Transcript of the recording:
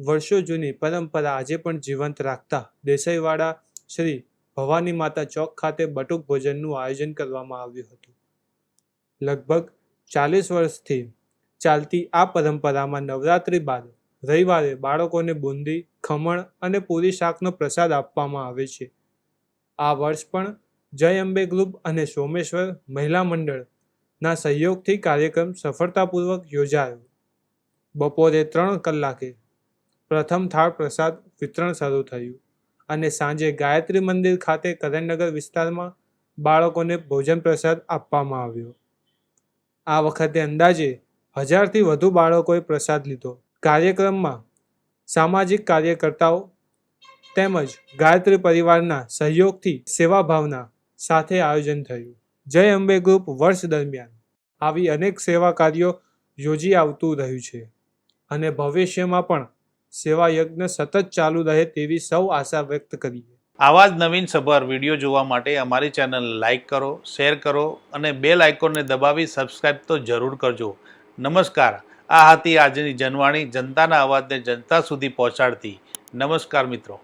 વર્ષો જૂની પરંપરા આજે પણ જીવંત રાખતા દેસાઈવાડા શ્રી ભવાની માતા ચોક ખાતે બટુક ભોજનનું આયોજન કરવામાં આવ્યું હતું. લગભગ ચાલીસ વર્ષથી ચાલતી આ પરંપરામાં નવરાત્રિ બાદ રવિવારે બાળકોને બુંદી, ખમણ અને પૂરી શાકનો પ્રસાદ આપવામાં આવે છે. આ વર્ષ પણ જય અંબે ગ્રુપ અને સોમેશ્વર મહિલા મંડળના સહયોગથી કાર્યક્રમ સફળતાપૂર્વક યોજાયો. બપોરે ત્રણ કલાકે પ્રથમ થાળ પ્રસાદ વિતરણ શરૂ થયું અને સાંજે ગાયત્રી મંદિર ખાતે કરણનગર વિસ્તારમાં બાળકોને ભોજન પ્રસાદ આપવામાં આવ્યો. આ વખતે અંદાજે હજારથી વધુ બાળકોએ પ્રસાદ લીધો. કાર્યક્રમમાં સામાજિક કાર્યકર્તાઓ તેમજ ગાયત્રી પરિવારના સહયોગથી સેવાભાવના સાથે આયોજન થયું. જય અંબે ગ્રુપ વર્ષ દરમિયાન આવી અનેક સેવા કાર્યો યોજી આવતું રહ્યું છે અને ભવિષ્યમાં પણ સેવા યજ્ઞ સતત ચાલુ રહે તેવી સૌ આશા વ્યક્ત કરીએ. આવા જ નવીન સભર વીડિયો જોવા માટે અમારી ચેનલ લાઇક કરો, શેર કરો અને બેલ આઇકોનને દબાવી સબસ્ક્રાઇબ તો જરૂર કરજો. નમસ્કાર. આ હતી આજની જનવાણી જનતાના અવાજને જનતા સુધી પહોંચાડતી. નમસ્કાર મિત્રો.